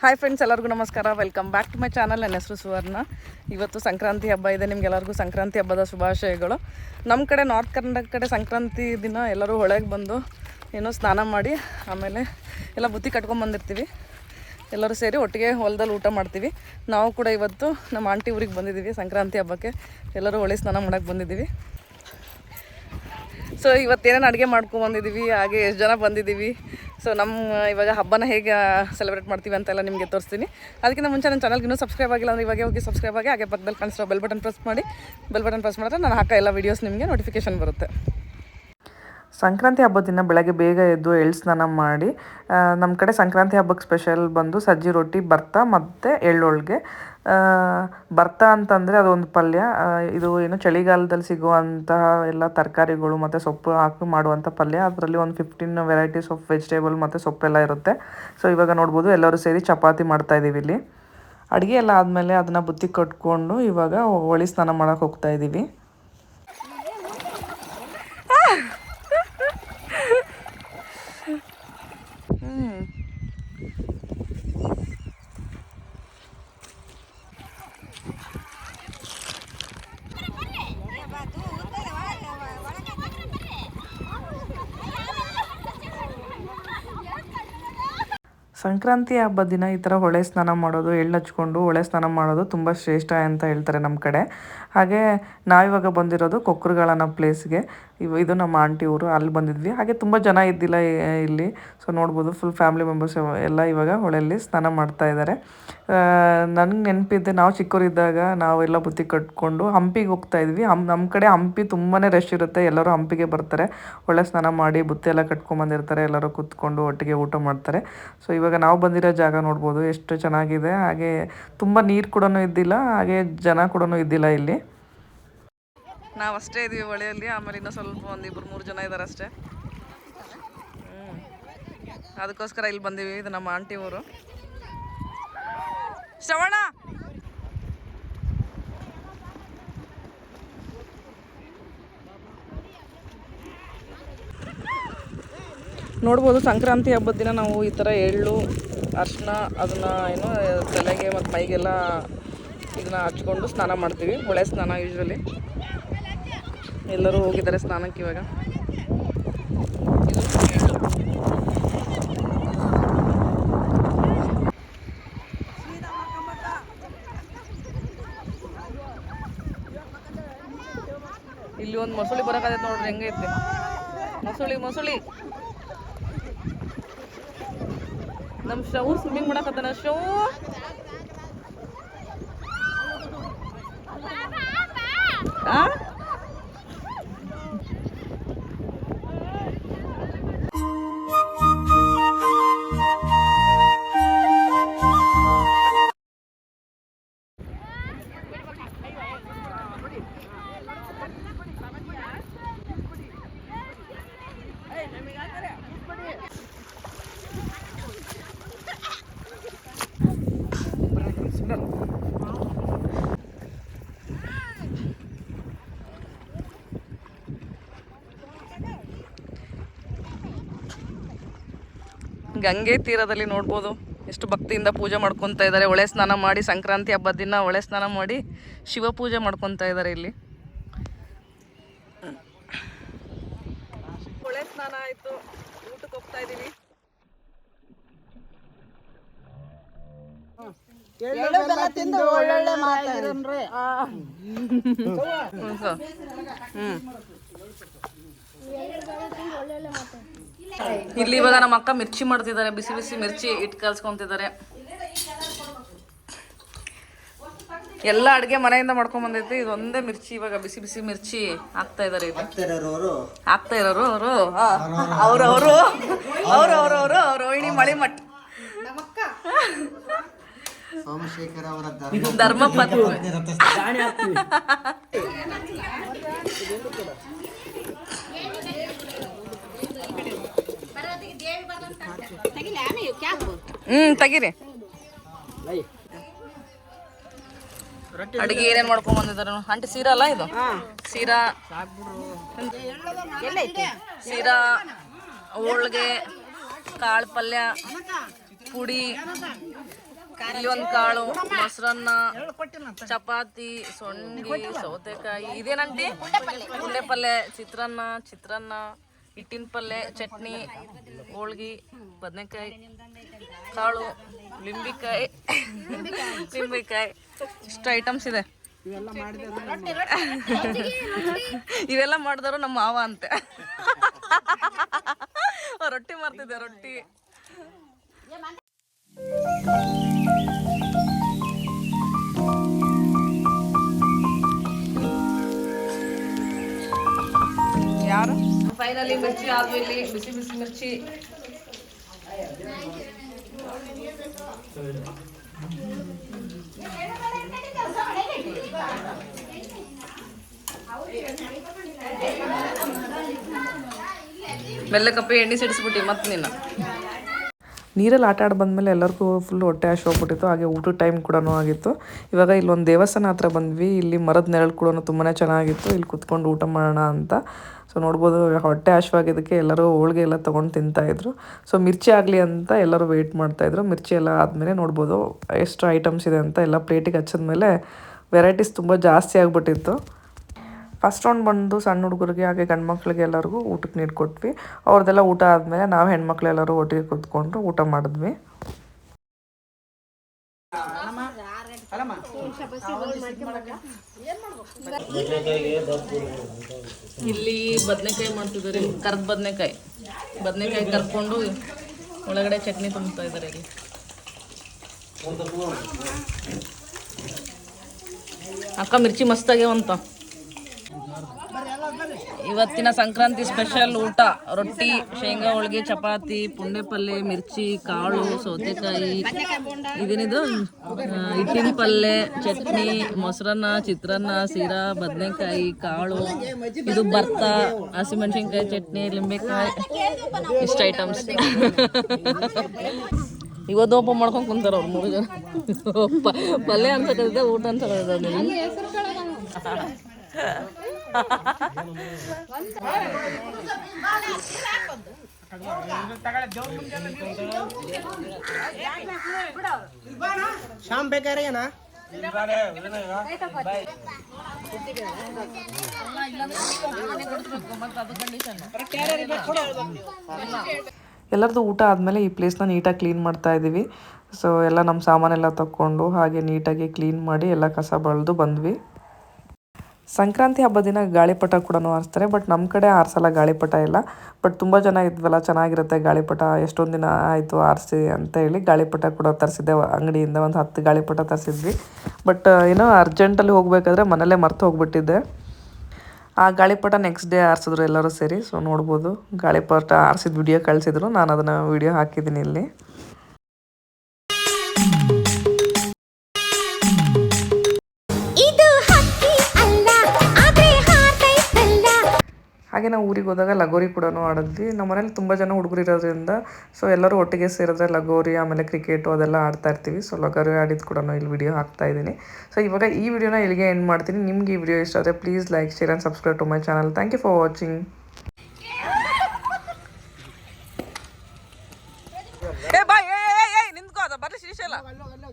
Hi friends ಎಲ್ಲರಿಗೂ ನಮಸ್ಕಾರ. Welcome back to my channel ನನ್ನ ಹೆಸರು ಸುವರ್ಣ. ಇವತ್ತು ಸಂಕ್ರಾಂತಿ ಹಬ್ಬ ಇದೆ. ನಿಮ್ಗೆಲ್ಲರಿಗೂ ಸಂಕ್ರಾಂತಿ ಹಬ್ಬದ ಶುಭಾಶಯಗಳು. ನಮ್ಮ ಕಡೆ ನಾರ್ತ್ ಕರ್ನಾಟಕ ಕಡೆ ಸಂಕ್ರಾಂತಿ ದಿನ ಎಲ್ಲರೂ ಹೊಳೆಗೆ ಬಂದು ಏನೋ ಸ್ನಾನ ಮಾಡಿ, ಆಮೇಲೆ ಎಲ್ಲ ಬುತ್ತಿ ಕಟ್ಕೊಂಡ್ ಬಂದಿರ್ತೀವಿ. ಎಲ್ಲರೂ ಸೇರಿ ಒಟ್ಟಿಗೆ ಹೊಲದಲ್ಲಿ ಊಟ ಮಾಡ್ತೀವಿ. ನಾವು ಕೂಡ ಇವತ್ತು ನಮ್ಮ ಆಂಟಿ ಊರಿಗೆ ಬಂದಿದ್ದೀವಿ ಸಂಕ್ರಾಂತಿ ಹಬ್ಬಕ್ಕೆ. ಎಲ್ಲರೂ ಹೊಳೆ ಸ್ನಾನ ಮಾಡೋಕ್ಕೆ ಬಂದಿದ್ದೀವಿ. ಸೊ ಇವತ್ತೇನೇನು ಅಡುಗೆ ಮಾಡ್ಕೊಂಬಂದಿದ್ದೀವಿ ಹಾಗೆ ಎಷ್ಟು ಜನ ಬಂದಿದ್ದೀವಿ ಸೊ ನಮ್ಮ ಇವಾಗ ಹಬ್ಬನ ಹೇಗೆ ಸೆಲೆಬ್ರೇಟ್ ಮಾಡ್ತೀವಿ ಅಂತೆಲ್ಲ ನಿಮಗೆ ತೋರಿಸ್ತೀನಿ. ಅದಕ್ಕಿಂತ ಮುಂಚೆ ನನ್ನ ಚಾನಲ್ಗೆ ಇನ್ನೂ ಸಬ್ಸ್ಕ್ರೈಬ್ ಆಗಿಲ್ಲ ಅಂದರೆ ಇವಾಗ ಹೋಗಿ ಸಬ್ಸ್ಕ್ರೈಬ್ ಆಗಿ, ಹಾಗೆ ಪಕ್ಕದಲ್ಲಿ ಕಾಣಿಸ್ರೋ ಬೆಲ್ ಬಟನ್ ಪ್ರೆಸ್ ಮಾಡಿ. ಬೆಲ್ ಬಟನ್ ಪ್ರೆಸ್ ಮಾಡಿದ್ರೆ ನಾನು ಹಾಕೋ ಎಲ್ಲ ವೀಡಿಯೋಸ್ ನಿಮಗೆ ನೋಟಿಫಿಕೇಶನ್ ಬರುತ್ತೆ. ಸಂಕ್ರಾಂತಿ ಹಬ್ಬದ ದಿನ ಬೆಳಗ್ಗೆ ಬೇಗ ಎದ್ದು ಎಳ್ಳು ಸ್ನಾನ ಮಾಡಿ ನಮ್ಮ ಕಡೆ ಸಂಕ್ರಾಂತಿ ಹಬ್ಬಕ್ಕೆ ಸ್ಪೆಷಲ್ ಬಂದು ಸಜ್ಜಿ ರೊಟ್ಟಿ, ಭರ್ತ ಮತ್ತು ಎಳ್ಳೊಳಗೆ ಭರ್ತ ಅಂತಂದರೆ ಅದೊಂದು ಪಲ್ಯ ಇದು ಏನು ಚಳಿಗಾಲದಲ್ಲಿ ಸಿಗುವಂತಹ ಎಲ್ಲ ತರಕಾರಿಗಳು ಮತ್ತು ಸೊಪ್ಪು ಹಾಕಿ ಮಾಡುವಂಥ ಪಲ್ಯ. ಅದರಲ್ಲಿ ಒಂದು ಫಿಫ್ಟೀನ್ ವೆರೈಟೀಸ್ ಆಫ್ ವೆಜಿಟೇಬಲ್ ಮತ್ತು ಸೊಪ್ಪೆಲ್ಲ ಇರುತ್ತೆ. ಸೊ ಇವಾಗ ನೋಡ್ಬೋದು ಎಲ್ಲರೂ ಸೇರಿ ಚಪಾತಿ ಮಾಡ್ತಾ ಇದ್ದೀವಿ ಇಲ್ಲಿ. ಅಡುಗೆ ಎಲ್ಲ ಆದಮೇಲೆ ಅದನ್ನು ಬುತ್ತಿ ಕಟ್ಕೊಂಡು ಇವಾಗ ಹೊಳಿ ಸ್ನಾನ ಮಾಡೋಕೆ ಹೋಗ್ತಾ ಇದ್ದೀವಿ ಸಂಕ್ರಾಂತಿ ಹಬ್ಬದ ದಿನ ಈ ಥರ ಹೊಳೆ ಸ್ನಾನ ಮಾಡೋದು, ಎಳ್ಳು ಹಚ್ಕೊಂಡು ಹೊಳೆ ಸ್ನಾನ ಮಾಡೋದು ತುಂಬ ಶ್ರೇಷ್ಠ ಅಂತ ಹೇಳ್ತಾರೆ ನಮ್ಮ ಕಡೆ. ಹಾಗೆ ನಾವಿವಾಗ ಬಂದಿರೋದು ಕೊಕ್ಕರುಗಳನ್ನ ಪ್ಲೇಸ್ಗೆ ಇವ, ಇದು ನಮ್ಮ ಆಂಟಿ ಊರು, ಅಲ್ಲಿ ಬಂದಿದ್ವಿ. ಹಾಗೆ ತುಂಬ ಜನ ಇದ್ದಿಲ್ಲ ಇಲ್ಲಿ. ಸೊ ನೋಡ್ಬೋದು ಫುಲ್ ಫ್ಯಾಮಿಲಿ ಮೆಂಬರ್ಸ್ ಎಲ್ಲ ಇವಾಗ ಹೊಳೆಯಲ್ಲಿ ಸ್ನಾನ ಮಾಡ್ತಾ ಇದ್ದಾರೆ ನನಗೆ ನೆನಪಿದ್ದೆ ನಾವು ಚಿಕ್ಕವರಿದ್ದಾಗ ನಾವೆಲ್ಲ ಬುತ್ತಿ ಕಟ್ಕೊಂಡು ಹಂಪಿಗೆ ಹೋಗ್ತಾ ಇದ್ವಿ. ಹಂ ನಮ್ಮ ಕಡೆ ಹಂಪಿ ತುಂಬಾ ರಶ್ ಇರುತ್ತೆ. ಎಲ್ಲರೂ ಹಂಪಿಗೆ ಬರ್ತಾರೆ. ಹೊಳೆ ಸ್ನಾನ ಮಾಡಿ ಬುತ್ತಿ ಎಲ್ಲ ಕಟ್ಕೊಂಬಂದಿರ್ತಾರೆ ಎಲ್ಲರೂ ಕೂತ್ಕೊಂಡು ಒಟ್ಟಿಗೆ ಊಟ ಮಾಡ್ತಾರೆ. ಸೊ ಇವಾಗ ನಾವು ಬಂದಿರೋ ಜಾಗ ನೋಡ್ಬೋದು, ಎಷ್ಟು ಚೆನ್ನಾಗಿದೆ. ಹಾಗೆ ತುಂಬ ನೀರು ಕೂಡ ಇದ್ದಿಲ್ಲ, ಹಾಗೆ ಜನ ಕೂಡ ಇದ್ದಿಲ್ಲ ಇಲ್ಲಿ. ನಾವು ಅಷ್ಟೇ ಇದೀವಿ ಹೊಳೆಯಲ್ಲಿ, ಆಮೇಲೆ ಇನ್ನೂ ಸ್ವಲ್ಪ ಒಂದು ಇಬ್ಬರು ಮೂರು ಜನ ಇದ್ದಾರೆ ಅಷ್ಟೇ. ಅದಕ್ಕೋಸ್ಕರ ಇಲ್ಲಿ ಬಂದೀವಿ, ಇದು ನಮ್ಮ ಆಂಟಿ ಊರು. ಶ್ರವಣ! ನೋಡ್ಬೋದು, ಸಂಕ್ರಾಂತಿ ಹಬ್ಬದ ದಿನ ನಾವು ಈ ಥರ ಎಳ್ಳು, ಅರ್ಶಿನ, ಅದನ್ನು ಏನು, ತಲೆಗೆ ಮತ್ತು ಮೈಗೆಲ್ಲ ಇದನ್ನ ಹಚ್ಕೊಂಡು ಸ್ನಾನ ಮಾಡ್ತೀವಿ. ಹೊಳೆ ಸ್ನಾನ ಯೂಶ್ವಲಿ ಎಲ್ಲರೂ ಹೋಗಿದ್ದಾರೆ ಸ್ನಾನಕ್ಕೆ ಇವಾಗ. ಇಲ್ಲಿ ಒಂದು ಮೊಸಳಿ ಬರೋಕಾಗೈತೆ ನೋಡ್ರಿ, ಹೆಂಗೈತೆ. ಮೊಸಳಿ ಮೊಸಳಿ. ನಮ್ಮ ಶವ್ ಸ್ವಿಮ್ಮಿಂಗ್ ಮಾಡಕತ್ತಾನ. ಶವ್ ಆ? ಗಂಗೆ ತೀರದಲ್ಲಿ ನೋಡ್ಬೋದು. ಎಷ್ಟು ಭಕ್ತಿಯಿಂದ ಪೂಜೆ ಮಾಡ್ಕೊತಾ ಇದ್ದಾರೆ. ಒಳೆ ಸ್ನಾನ ಮಾಡಿ ಸಂಕ್ರಾಂತಿ ಹಬ್ಬದ ದಿನ ಒಳೆ ಸ್ನಾನ ಮಾಡಿ ಶಿವ ಪೂಜೆ ಮಾಡ್ಕೊತಾ ಇದ್ದಾರೆ ಇಲ್ಲಿ. ಒಳೆ ಸ್ನಾನ ಆಯ್ತು. ಊಟಕ್ಕೆ ಹೋಗ್ತಾ ಇದೀವಿ ಎಳ್ಳು ಇಲ್ಲಿ ಇವಾಗ ನಮ್ಮ ಅಕ್ಕ ಮಿರ್ಚಿ ಮಾಡ್ತಿದ್ದಾರೆ ಬಿಸಿ ಬಿಸಿ ಮಿರ್ಚಿ ಇಟ್ಟು ಕಲ್ಸ್ಕೊಂತಿದ್ದಾರೆ. ಎಲ್ಲ ಅಡುಗೆ ಮನೆಯಿಂದ ಮಾಡ್ಕೊಂಡ್ ಬಂದೈತಿ ಇದೊಂದೇ ಮಿರ್ಚಿ ಇವಾಗ ಬಿಸಿ ಬಿಸಿ ಮಿರ್ಚಿ ಹಾಕ್ತಾ ಇದಾರೆ ಇಲ್ಲಿ ಹಾಕ್ತಾ ಇರೋರು ಅವರು? ಅವ್ರವರು ಅವರು. ಅವ್ರು ಅವ್ರು. ಅವರು ಅವ್ರು ರೋಹಿಣಿ ಮಳಿಮಠ್. ಸೋಮಶೇಖರ ಅವರ ಧರ್ಮ. ಹ್ಮ್ ತೆಗೀರಿ. ಅಡಿಗೆ ಏನೇನ್ ಮಾಡ್ಕೊಂಡ್ ಬಂದಿದಾರ ಅಂಟಿ ಸೀರಾ ಅಲ್ಲ ಇದು? ಸೀರಾ ಸೀರಾ ಹೋಳ್ಗೆ ಕಾಳು ಪಲ್ಯ ಪುಡಿ ಇಲ್ಲಿ ಒಂದು ಕಾಳು ಮೊಸರನ್ನ ಚಪಾತಿ ಸೊಂಡಿ ಸೌತೆಕಾಯಿ. ಇದೇನಂಟಿ ಪುಂಡೆ ಪಲ್ಯ ಚಿತ್ರಾನ್ನ ಚಿತ್ರಾನ್ನ. ಹಿಟ್ಟಿನ ಪಲ್ಯ ಚಟ್ನಿ ಹೋಳ್ಗಿ ಬದನೆಕಾಯಿ ಕಾಳು ಲಿಂಬಿಕಾಯಿ ಲಿಂಬಿಕಾಯಿ ಇಷ್ಟು ಐಟಮ್ಸ್ ಇದೆ. ಇವೆಲ್ಲ ಮಾಡಿದವರು ನಮ್ಮ ಮಾವ ಅಂತೆ. ರೊಟ್ಟಿ ಮಾಡ್ತಿದ್ದೆ ರೊಟ್ಟಿ? ಫೈನಲಿ ಮಿರ್ಚಿ ಆದ್ಮೇಲೆ ಬಿಸಿ ಬಿಸಿ ಮಿರ್ಚಿ. ಮೆಲ್ಲಕಪ್ಪಿ ಎಣ್ಣೆ ಸಿಡಿಸ್ಬಿಟ್ಟಿ ಮತ್ತೆ ನೀನು. ನೀರಲ್ಲಿ ಆಟ ಆಡಿ ಬಂದಮೇಲೆ ಎಲ್ಲರಿಗೂ ಫುಲ್ ಹೊಟ್ಟೆ ಹಶು ಹೋಗ್ಬಿಟ್ಟಿತ್ತು. ಹಾಗೆ ಊಟದ ಟೈಮ್ ಕೂಡ ಆಗಿತ್ತು. ಇವಾಗ ಇಲ್ಲೊಂದು ದೇವಸ್ಥಾನ ಹತ್ರ ಬಂದ್ವಿ. ಇಲ್ಲಿ ಮರದ ನೆರಳು ಕೂಡ ತುಂಬಾ ಚೆನ್ನಾಗಿತ್ತು. ಇಲ್ಲಿ ಕುತ್ಕೊಂಡು ಊಟ ಮಾಡೋಣ ಅಂತ. ಸೊ ನೋಡ್ಬೋದು ಹೊಟ್ಟೆ ಹಶ್ವಾಗಿದ್ದಕ್ಕೆ ಎಲ್ಲರೂ ಹೋಳಿಗೆ ಎಲ್ಲ ತೊಗೊಂಡು ತಿಂತಾಯಿದ್ರು ಸೊ ಮಿರ್ಚಿ ಆಗಲಿ ಅಂತ ಎಲ್ಲರೂ ವೆಯ್ಟ್ ಮಾಡ್ತಾಯಿದ್ರು ಮಿರ್ಚಿ ಎಲ್ಲ ಆದಮೇಲೆ ನೋಡ್ಬೋದು ಎಷ್ಟು ಐಟಮ್ಸ್ ಇದೆ ಅಂತ ಎಲ್ಲ ಪ್ಲೇಟಿಗೆ ಹಚ್ಚಿದ್ಮೇಲೆ ವೆರೈಟೀಸ್ ತುಂಬ ಜಾಸ್ತಿ ಆಗಿಬಿಟ್ಟಿತ್ತು. ಫಸ್ಟ್ ರೌಂಡ್ ಬಂದು ಸಣ್ಣ ಹುಡುಗರಿಗೆ ಹಾಗೆ ಗಂಡು ಮಕ್ಕಳಿಗೆ ಎಲ್ಲರಿಗೂ ಊಟಕ್ಕೆ ನೀರು ಕೊಟ್ವಿ. ಅವ್ರದ್ದೆಲ್ಲ ಊಟ ಆದಮೇಲೆ ನಾವು ಹೆಣ್ಮಕ್ಳು ಎಲ್ಲರೂ ಒಟ್ಟಿಗೆ ಕೂತ್ಕೊಂಡು ಊಟ ಮಾಡಿದ್ವಿ. ಇಲ್ಲಿ ಬದನೆಕಾಯಿ ಮಾಡ್ತಿದ್ದಾರೆ. ಕರ್ದ ಬದನೆಕಾಯಿ. ಬದನೆಕಾಯಿ ಕರ್ಕೊಂಡು ಒಳಗಡೆ ಚಟ್ನಿ ತುಂಬ್ತಾ ಇದ್ದಾರೆ ಇಲ್ಲಿ. ಅಕ್ಕ ಮಿರ್ಚಿ ಮಸ್ತಾಗ್ಯಾವಂತ. ಇವತ್ತಿನ ಸಂಕ್ರಾಂತಿ ಸ್ಪೆಷಲ್ ಊಟ. ರೊಟ್ಟಿ, ಶೇಂಗಾ, ಹೋಳಿಗೆ, ಚಪಾತಿ ಪುಂಡೆ ಪಲ್ಯ ಮಿರ್ಚಿ, ಕಾಳು, ಸೌತೆಕಾಯಿ. ಇದೇನಿದು? ಹಿಟ್ಟಿನ ಪಲ್ಯ ಚಟ್ನಿ, ಮೊಸರನ್ನ, ಚಿತ್ರಾನ್ನ, ಸೀರಾ, ಬದನೆಕಾಯಿ, ಕಾಳು. ಇದು ಭತ್ತ ಹಸಿಮೆಣಸಿನ್ಕಾಯಿ ಚಟ್ನಿ, ಲಿಂಬೆಕಾಯಿ. ಇಷ್ಟು ಐಟಮ್ಸ್ ಇವತ್ತು ಒಬ್ಬ ಮಾಡ್ಕೊಂಡು ಕುಂತಾರ ಅವ್ರು ಮೂರು ಜನ ಪಲ್ಯ ಅಂತ ಅನ್ಸಕತ್ತಿದೆ ಊಟ ಅನ್ಸಕತ್ತಿದೆ ಶಾಮ್ ಬೇಕಾರೆ ಏನ? ಎಲ್ಲರದು ಊಟ ಆದಮೇಲೆ ಈ ಪ್ಲೇಸ್ನ ನೀಟಾಗಿ ಕ್ಲೀನ್ ಮಾಡ್ತಾ ಇದ್ದೀವಿ ಸೊ ಎಲ್ಲ ನಮ್ಮ ಸಾಮಾನೆಲ್ಲ ತಕ್ಕೊಂಡು ಹಾಗೆ ನೀಟಾಗಿ ಕ್ಲೀನ್ ಮಾಡಿ ಎಲ್ಲ ಕಸ ಬಳ್ದು ಬಂದ್ವಿ. ಸಂಕ್ರಾಂತಿ ಹಬ್ಬದ ದಿನ ಗಾಳಿಪಟ ಕೂಡ ಹಾರಿಸ್ತಾರೆ ಬಟ್ ನಮ್ಮ ಕಡೆ ಆರಿಸಲ್ಲ ಗಾಳಿಪಟ ಎಲ್ಲ. ಬಟ್ ತುಂಬ ಜನ ಇದ್ವಲ್ಲ, ಚೆನ್ನಾಗಿರುತ್ತೆ ಗಾಳಿಪಟ, ಎಷ್ಟೊಂದು ದಿನ ಆಯಿತು ಆರಿಸಿ ಅಂತ ಹೇಳಿ ಗಾಳಿಪಟ ಕೂಡ ತರಿಸಿದ್ದೆ, ಅಂಗಡಿಯಿಂದ ಒಂದು ಹತ್ತು ಗಾಳಿಪಟ ತರಿಸಿದ್ವಿ. ಬಟ್ ಏನೋ ಅರ್ಜೆಂಟಲ್ಲಿ ಹೋಗಬೇಕಾದ್ರೆ ಮನೇಲೇ ಮರ್ತು ಹೋಗ್ಬಿಟ್ಟಿದ್ದೆ. ಆ ಗಾಳಿಪಟ ನೆಕ್ಸ್ಟ್ ಡೇ ಆರಿಸಿದ್ರು ಎಲ್ಲರೂ ಸೇರಿ ಸೊ ನೋಡ್ಬೋದು. ಗಾಳಿಪಟ ಆರಿಸಿದ ವಿಡಿಯೋ ಕಳಿಸಿದ್ರು, ನಾನು ಅದನ್ನು ವಿಡಿಯೋ ಹಾಕಿದ್ದೀನಿ ಇಲ್ಲಿ. ಹಾಗೆ ನಾವು ಊರಿಗೆ ಹೋದಾಗ ಲಗೋರಿ ಕೂಡ ಆಡಿದ್ವಿ. ನಮ್ಮ ಮನೇಲಿ ತುಂಬ ಜನ ಹುಡುಗರು ಇರೋದ್ರಿಂದ ಸೊ ಎಲ್ಲರೂ ಒಟ್ಟಿಗೆ ಸೇರಿದ್ರೆ ಲಗೋರಿ ಆಮೇಲೆ ಕ್ರಿಕೆಟು ಅದೆಲ್ಲ ಆಡ್ತಾ ಇರ್ತೀವಿ. ಸೊ ಲಗೋರಿ ಆಡಿದ್ದು ಕೂಡ ಇಲ್ಲಿ ವಿಡಿಯೋ ಹಾಕ್ತಾ ಇದ್ದೀನಿ. ಸೊ ಇವಾಗ ಈ ವಿಡಿಯೋನ ಇಲ್ಲಿಗೆ ಎಂಡ್ ಮಾಡ್ತೀನಿ. ನಿಮ್ಗೆ ಈ ವಿಡಿಯೋ ಇಷ್ಟ ಆದರೆ please like share and subscribe to my channel thank you for watching ಏ ಬಾಯ್ ಏ ಏ, ಏ ನಿಂತ್ಕೋ ಅದ. ಬರ್ಲಿ ಶ್ರೀಶೈಲ ಅಲ್ಲೋ ಅಲ್ಲೋ